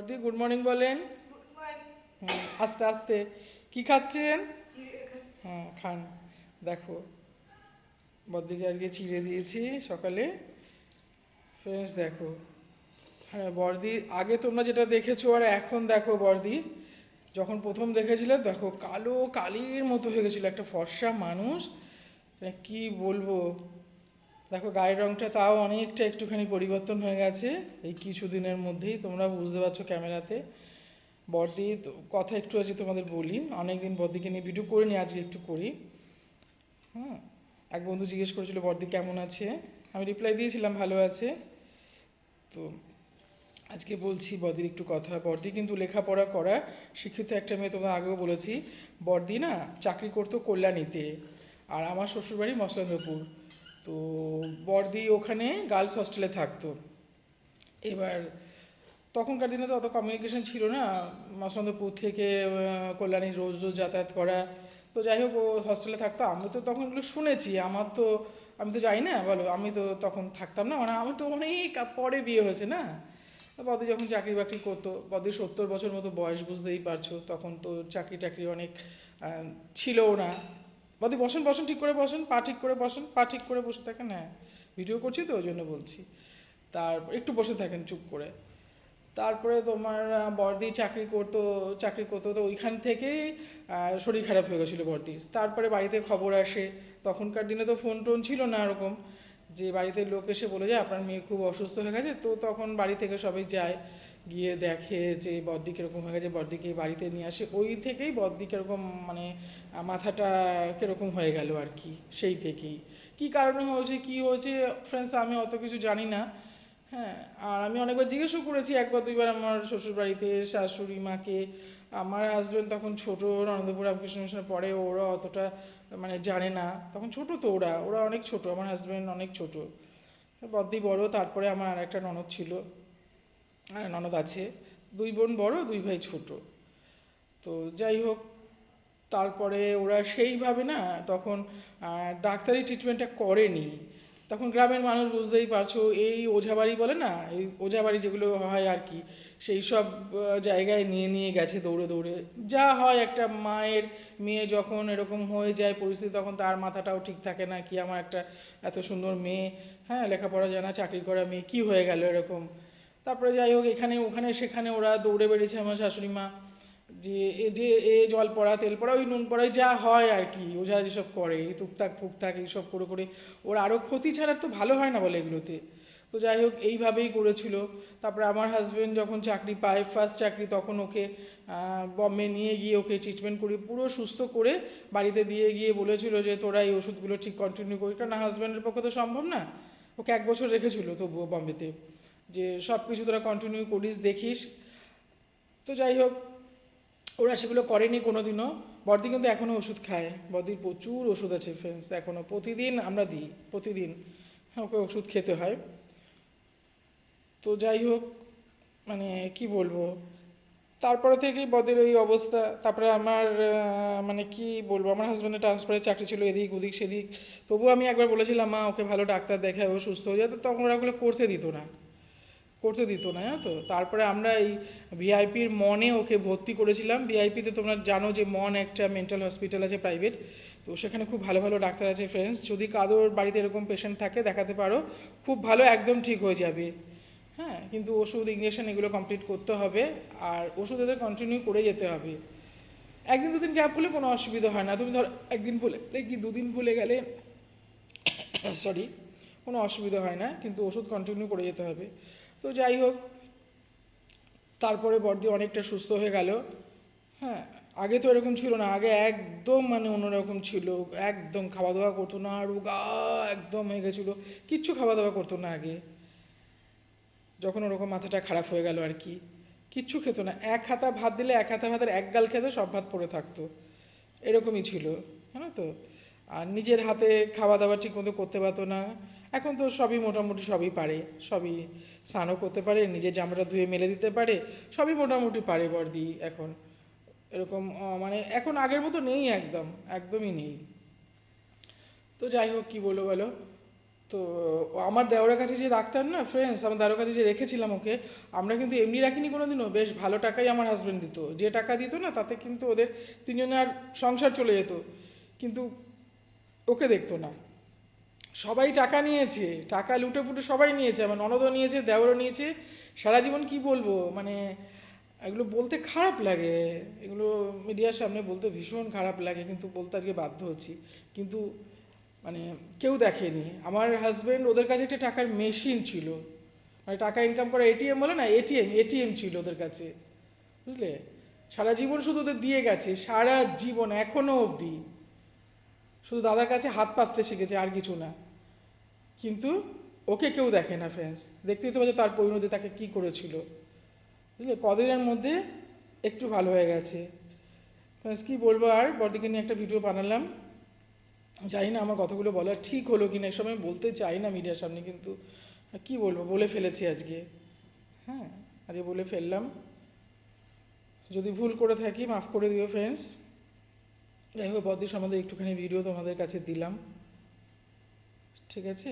বর্দি good morning বলেন। হুম, আস্তে আস্তে। কি খাচ্ছেন? হ্যাঁ খান। দেখো বদ্দিকে আজকে চিড়ে দিয়েছি সকালে। ফ্রেন্ডস দেখো। হ্যাঁ বর্দি আগে তোমরা যেটা দেখেছ আর এখন দেখো বর্দি যখন প্রথম দেখেছিলে দেখো কালো কালির মতো হয়ে গেছিল একটা ফর্সা মানুষ। মানে কি বলব? দেখো, গায়ের রংটা তাও অনেকটা একটুখানি পরিবর্তন হয়ে গেছে। এই কিছুদিনের মধ্যেই তোমরা বুঝতে পারছ ক্যামেরাতে। বডি কথা একটু আজকে তোমাদের বলি। অনেকদিন বডিকে নিয়ে ভিডিও করিনি, আজকে একটু করি। হ্যাঁ এক বন্ধু জিজ্ঞেস করেছিল বর্দি কেমন আছে? আমি রিপ্লাই দিয়েছিলাম, ভালো আছে। তো আজকে বলছি বদির একটু কথা। বর্দি কিন্তু লেখাপড়া করা শিক্ষিত একটা মেয়ে তোমরা আগেও বলেছি। বর্দি না, চাকরি করতো কল্যাণীতে। আর আমার শ্বশুরবাড়ি মসলান্দপুর। তো বর্দি ওখানে গার্লস হস্টেলে থাকতো। এবার তখনকার দিনে তো অত কমিউনিকেশন ছিল না। মসলান্দপুর থেকে কল্যাণী রোজ রোজ যাতায়াত করা। তো যাই হোক, ও হস্টেলে থাকতো। আমি তো তখন এগুলো শুনেছি। আমার তো, আমি তো যাই না, বলো। আমি তো তখন থাকতাম না। মানে আমার তো অনেক পরে বিয়ে হয়েছে না। বদি যখন চাকরি বাকরি করতো বদি সত্তর বছর মতো বয়স, বুঝতেই পারছ। তখন তো চাকরি টাকরি অনেক ছিলও না। বদি বসেন বসেন, ঠিক করে বসেন, পা ঠিক করে বসেন, পা ঠিক করে বসে থাকেন হ্যাঁ ভিডিও করছি তো, ওই জন্য বলছি। তারপর একটু বসে থাকেন চুপ করে। তারপরে তোমার বর্দি চাকরি করতো চাকরি করতো, তো ওইখান থেকেই শরীর খারাপ হয়ে গেছিল বর্দির তারপরে বাড়িতে খবর আসে। তখনকার দিনে তো ফোন টোন ছিল না এরকম, যে বাড়িতে লোক এসে বলে যায় আপনার মেয়ে খুব অসুস্থ হয়ে গেছে। তো তখন বাড়ি থেকে সবাই যায়। গিয়ে দেখে যে বদ্দি কীরকম হয়ে গেছে, বদ্দিকে বাড়িতে নিয়ে আসে। ওই থেকেই বদ্দি কীরকম মানে মাথাটা কীরকম হয়ে গেল আর কি, সেই থেকেই। কি কারণে হয়েছে, কি হয়েছে ফ্রেন্ডস আমি অত কিছু জানি না। হ্যাঁ আর আমি অনেকবার জিজ্ঞেসও করেছি, একবার, দুইবার আমার শ্বশুর বাড়িতে শাশুড়ি মাকে। আমার হাজব্যান্ড তখন ছোট নন্দপুর রামকৃষ্ণ পরে ওরা অতটা মানে জানে না। তখন ছোট তো ওরা ওরা অনেক ছোট, আমার হাজব্যান্ড অনেক ছোট। বদ্দি বড়, তারপরে আমার আর একটা ননদ ছিল। আর ননদ আছে। দুই বোন বড়, দুই ভাই ছোট। তো যাই হোক, তারপরে ওরা সেইভাবে না তখন ডাক্তারি ট্রিটমেন্টটা করেনি। তখন গ্রামের মানুষ বুঝতেই পারছ, এই ওঝাবাড়ি বলে না, এই ওঝাবাড়ি যেগুলো হয় আর কি, সেই সব জায়গায় নিয়ে নিয়ে গেছে দৌড়ে দৌড়ে। যা হয় একটা মায়ের, মেয়ে যখন এরকম হয়ে যায় পরিস্থিতি, তখন তার মাথাটাও ঠিক থাকে না, কি আমার একটা এত সুন্দর মেয়ে হ্যাঁ লেখাপড়া জানা, চাকরি করা মেয়ে, কী হয়ে গেল এরকম। তারপরে যাই হোক, এখানে, ওখানে, সেখানে ওরা দৌড়ে বেড়েছে আমার শাশুড়ি মা। যে এ যে, এ জল পড়া, তেল পড়া, ওই নুন পড়াই যা হয় আর কি, ওঝা যেসব করে টুকটাক, ফুকটাক, এইসব করে করে। ওর আরও ক্ষতি ছাড়া তো ভালো হয় না বলে এগুলোতে। তো যাই হোক, এইভাবেই করেছিল। তারপরে আমার হাজব্যান্ড যখন চাকরি পায় ফার্স্ট চাকরি তখন ওকে বম্বে নিয়ে গিয়ে ওকে ট্রিটমেন্ট করে পুরো সুস্থ করে বাড়িতে দিয়ে গিয়ে বলেছিল যে, তোরা এই ওষুধগুলো ঠিক কন্টিনিউ করি। কারণ হাজব্যান্ডের পক্ষে তো সম্ভব না। ওকে এক বছর রেখেছিল তবুও বম্বেতে। যে সব কিছু তোরা কন্টিনিউ করিস, দেখিস। তো যাই হোক, ওরা সেগুলো করেনি কোনো দিনও বর্দি কিন্তু এখনও ওষুধ খায়। বর্দির প্রচুর ওষুধ আছে ফ্রেন্ডস এখনও প্রতিদিন আমরা দিই, প্রতিদিন ওকে ওষুধ খেতে হয়। তো যাই হোক মানে কি বলব? তারপরে থেকেই বদের ওই অবস্থা। তারপরে আমার মানে কি বলব? আমার হাজব্যান্ডের ট্রান্সফারের চাকরি ছিল এদিক ওদিক সেদিক। তবুও আমি একবার বলেছিলাম, মা, ওকে ভালো ডাক্তার দেখায়, ও সুস্থ হয়ে যায়। তো তখন ওরা ওগুলো করতে দিত না। করতে দিত না জানো তো? তারপরে আমরা এই ভিআইপির মনে ওকে ভর্তি করেছিলাম। ভিআইপিতে তোমরা জানো যে মন একটা মেন্টাল হসপিটাল আছে প্রাইভেট। তো সেখানে খুব ভালো ভালো ডাক্তার আছে ফ্রেন্ডস যদি কারোর বাড়িতে এরকম পেশেন্ট থাকে, দেখাতে পারো, খুব ভালো একদম ঠিক হয়ে যাবে। হ্যাঁ কিন্তু ওষুধ ইঞ্জেকশন এগুলো কমপ্লিট করতে হবে আর ওষুধ এদের কন্টিনিউ করে যেতে হবে। একদিন দুদিন গ্যাপ হলে কোনো অসুবিধা হয় না। তুমি ধর একদিন ভুলে, দেখি দুদিন ভুলে গেলে সরি কোনো অসুবিধা হয় না, কিন্তু ওষুধ কন্টিনিউ করে যেতে হবে। তো যাই হোক, তারপরে বর্দি অনেকটা সুস্থ হয়ে গেল। হ্যাঁ আগে তো এরকম ছিল না, আগে একদম মানে অন্যরকম ছিল, একদম খাওয়া দাওয়া করতো না, রোগা একদম হয়ে গেছিল, কিচ্ছু খাওয়া দাওয়া করতো না আগে। যখন ওরকম মাথাটা খারাপ হয়ে গেল আর কি, কিচ্ছু খেত না, এক হাতা ভাত দিলে এক হাতা ভাতের এক গাল খেতে সব ভাত পড়ে থাকতো। এরকমই ছিল, জানো তো? আর নিজের হাতে খাওয়া দাওয়া ঠিক মতো করতে পারতো না। এখন তো সবই মোটামুটি সবই পারে। সবই স্নানও করতে পারে, নিজের জামাটা ধুয়ে মেলে দিতে পারে, সবই মোটামুটি পারে বর্দি এখন। এরকম মানে এখন আগের মতো নেই একদম, একদমই নেই। তো যাই হোক, কী বলো বলো? তো, আমার দেওয়ার কাছে যে রাখতাম না ফ্রেন্ডস আমার দেওয়ার কাছে যে রেখেছিলাম ওকে, আমরা কিন্তু এমনি রাখিনি কোনো দিনও বেশ ভালো টাকাই আমার হাজব্যান্ড দিত। যে টাকা দিত না, তাতে কিন্তু ওদের তিনজনের সংসার চলে যেত। কিন্তু ওকে দেখতো না। সবাই টাকা নিয়েছে, টাকা লুটে পুটে সবাই নিয়েছে, আমার ননদও নিয়েছে, দেওরও নিয়েছে। সারা জীবন কি বলব? মানে এগুলো বলতে খারাপ লাগে। এগুলো মিডিয়ার সামনে বলতে ভীষণ খারাপ লাগে, কিন্তু বলতে আজকে বাধ্য হচ্ছি। কিন্তু মানে কেউ দেখেনি। আমার হাজব্যান্ড ওদের কাছে একটা টাকার মেশিন ছিল। মানে টাকা ইনকাম করা এটিএম বলে না এটিএম এটিএম ছিল ওদের কাছে। বুঝলে? সারা জীবন শুধু ওদের দিয়ে গেছে, সারা জীবন এখনও অবধি। শুধু দাদার কাছে হাত পাততে শিখেছে আর কিছু না। কিন্তু ওকে কেউ দেখে না ফ্রেন্ডস দেখতেই তো পাচ্ছে তার পরিণতি তাকে কী করেছিল। বুঝলে? কদিনের মধ্যে একটু ভালো হয়ে গেছে। ফ্রেন্ডস কী বলব? আর বডিকে নিয়ে একটা ভিডিও বানালাম। জানি না আমার কথাগুলো বলা ঠিক হলো কি না এসব আমি বলতে চাই না মিডিয়ার সামনে, কিন্তু কি বলব? বলে ফেলেছি আজকে। হ্যাঁ আজকে বলে ফেললাম। যদি ভুল করে থাকি, মাফ করে দিও ফ্রেন্ডস যাই হোক বদ্রি আমাদের একটুখানি ভিডিও তোমাদের কাছে দিলাম। ঠিক আছে?